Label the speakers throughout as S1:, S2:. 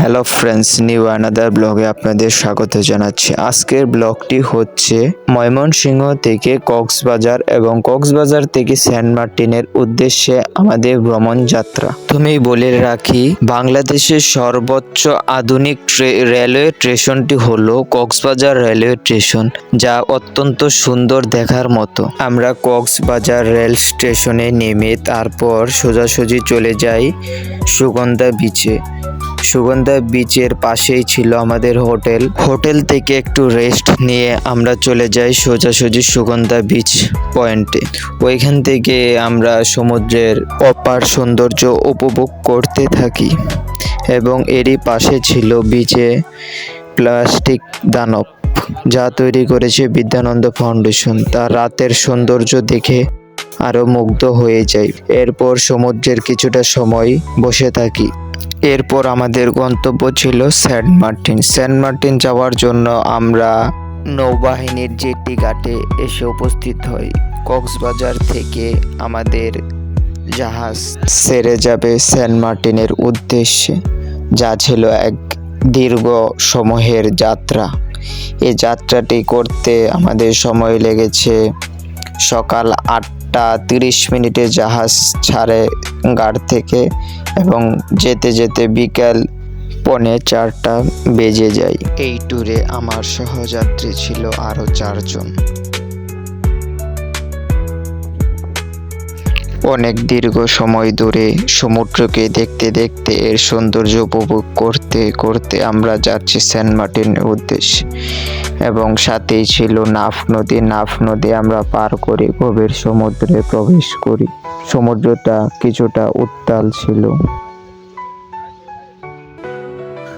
S1: Hello friends new another ব্লগে আপনাদের স্বাগত জানাচ্ছি। আজকের ব্লগটি হচ্ছে ময়মনসিংহ থেকে কক্সবাজার এবং কক্সবাজার থেকে সেন্ট মার্টিনের উদ্দেশ্যে আমাদের ভ্রমণ যাত্রা। তুমি বলে রাখি, বাংলাদেশের সর্বোচ্চ আধুনিক রেলওয়ে স্টেশনটি হলো কক্সবাজার রেলওয়ে স্টেশন, যা অত্যন্ত সুন্দর দেখার মতো। আমরা কক্সবাজার রেল স্টেশনে নেমে তারপর সোজাসুজি চলে যাই সুগন্ধা বিচে সুগন্ধা বিচের পাশেই ছিল আমাদের হোটেল। হোটেল থেকে একটু রেস্ট নিয়ে আমরা চলে যাই সোজাসুজি সুগন্ধা বিচ পয়েন্টে ওইখান থেকে আমরা সমুদ্রের অপার সৌন্দর্য উপভোগ করতে থাকি এবং এরই পাশে ছিল বিচে প্লাস্টিক দানব, যা তৈরি করেছে বিদ্যানন্দ ফাউন্ডেশন তার রাতের সৌন্দর্য দেখে আরও মুগ্ধ হয়ে যাই। এরপর সমুদ্রের কিছুটা সময় বসে থাকি। এরপর আমাদের গন্তব্য ছিল সেন্ট মার্টিন। সেন্ট মার্টিন যাওয়ার জন্য আমরা নৌবাহিনীর জেটি ঘাটে এসে উপস্থিত হই। কক্সবাজার থেকে আমাদের জাহাজ সেরে যাবে সেন্ট মার্টিনের উদ্দেশ্যে, যা ছিল এক দীর্ঘ সময়ের যাত্রা। এই যাত্রাটি করতে আমাদের সময় লেগেছে সকাল আটটা তিরিশ মিনিটে জাহাজ ছাড়ে গাড় থেকে এবং যেতে যেতে বিকাল পনে চারটা বেজে যায়। এই ট্যুরে আমার সহযাত্রী ছিল আরও চারজন। অনেক দীর্ঘ সময় ধরে সমুদ্রকে দেখতে দেখতে এর সৌন্দর্য উপভোগ করতে করতে আমরা যাচ্ছি সেন্ট মার্টিনের উদ্দেশ্যে। এবং সাথেই ছিল নাফ নদী। নাফ নদী আমরা পার করে গভীর সমুদ্রে প্রবেশ করি। সমুদ্রটা কিছুটা উত্তাল ছিল।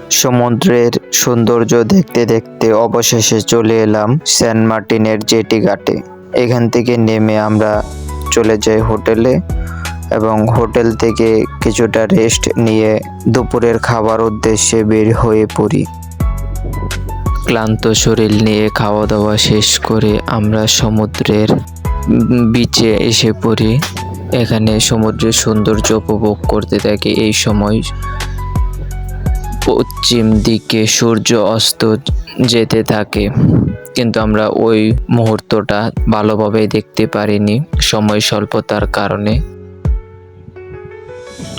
S1: সমুদ্রের সৌন্দর্য দেখতে দেখতে অবশেষে চলে এলাম সেন্ট মার্টিনের জেটি ঘাটে। এখান থেকে নেমে আমরা চলে যাই হোটেলে এবং হোটেল থেকে কিছুটা রেস্ট নিয়ে দুপুরের খাবার উদ্দেশ্যে বের হয়ে পড়ি। ক্লান্ত শরীর নিয়ে খাওয়া দাওয়া শেষ করে আমরা সমুদ্রের বিচে এসে পড়ি। এখানে সমুদ্রের সৌন্দর্য উপভোগ করতে থাকি। এই সময় পশ্চিম দিকে সূর্য অস্ত যেতে থাকে। কিন্তু আমরা ওই মুহূর্তটা ভালোভাবে দেখতে পারিনি সময় স্বল্পতার কারণে।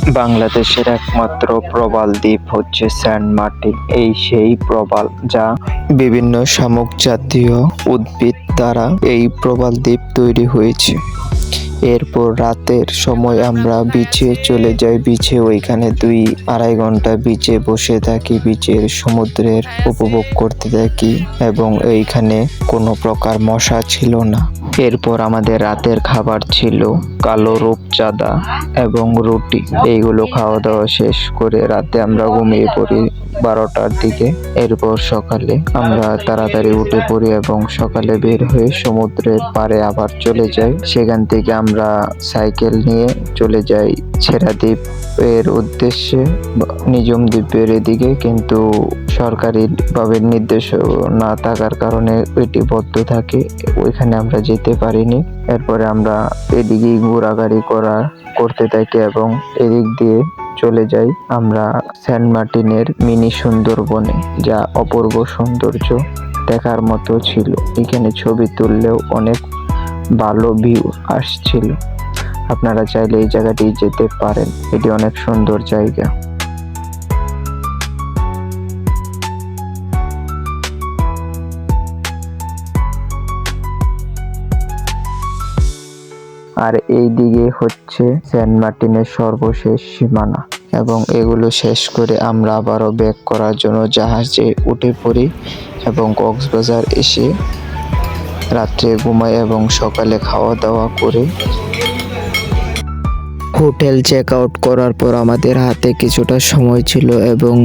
S1: বাংলাদেশের একমাত্র প্রবাল দ্বীপ হচ্ছে সেন্ট মার্টিন। এই সেই প্রবাল যা বিভিন্ন শামুক জাতীয় উদ্ভিদ দ্বারা এই প্রবাল দ্বীপ তৈরি হয়েছে। এরপর রাতের সময় আমরা বিচে চলে যাই। বিচে ওইখানে দুই আড়াই ঘণ্টা বিচে বসে থাকি। বিচের সমুদ্রের উপভোগ করতে থাকি এবং এইখানে কোনো প্রকার মশা ছিল না। এরপর আমাদের রাতের খাবার ছিল কালো রূপচাঁদা এবং রুটি। এইগুলো খাওয়া দাওয়া শেষ করে রাতে আমরা ঘুমিয়ে পড়ি বারোটার দিকে। এরপর সকালে আমরা তাড়াতাড়ি উঠে পড়ি এবং সকালে বের হয়ে সমুদ্রের পাড়ে আবার চলে যাই। সেখান থেকে আমরা সাইকেল নিয়ে চলে যাই। ছেড়া দ্বীপ এর উদ্দেশ্যে নিজম দ্বীপের এদিকে, কিন্তু সরকারি ভাবে নির্দেশ না থাকার কারণে এটি বদ্ধ থাকে। ওইখানে আমরা যেতে পারিনি। এরপরে আমরা এদিকেই ঘোরাঘুরি করা, করতে থাকি এবং এদিক দিয়ে চলে যাই আমরা সেন্ট মার্টিনের মিনি সুন্দরবনে, যা অপূর্ব সৌন্দর্য দেখার মতো ছিল। এখানে ছবি তুললেও অনেক ভালো ভিউ আসছিল। আপনারা চাইলে এই জায়গাটি যেতে পারেন। এটি অনেক সুন্দর জায়গা। আর এই দিকে হচ্ছে সেন্ট মার্টিনের সর্বশেষ সীমানা এবং এগুলো শেষ করে আমরা আবারও ব্যাক করার জন্য জাহাজে উঠে পড়ি এবং কক্সবাজার এসে রাত্রে ঘুমাই এবং সকালে খাওয়া দাওয়া করে হোটেল চেক আউট করার পর আমাদের হাতে কিছুটা সময় ছিল এবং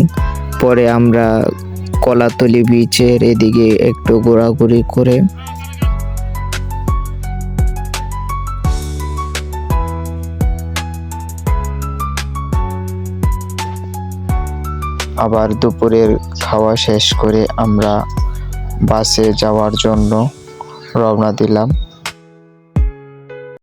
S1: পরে আমরা কলাতলি বিচের এদিকে একটু ঘোরাঘুরি করে আবার দুপুরের খাওয়া শেষ করে আমরা বাসে যাওয়ার জন্য রওনা দিলাম।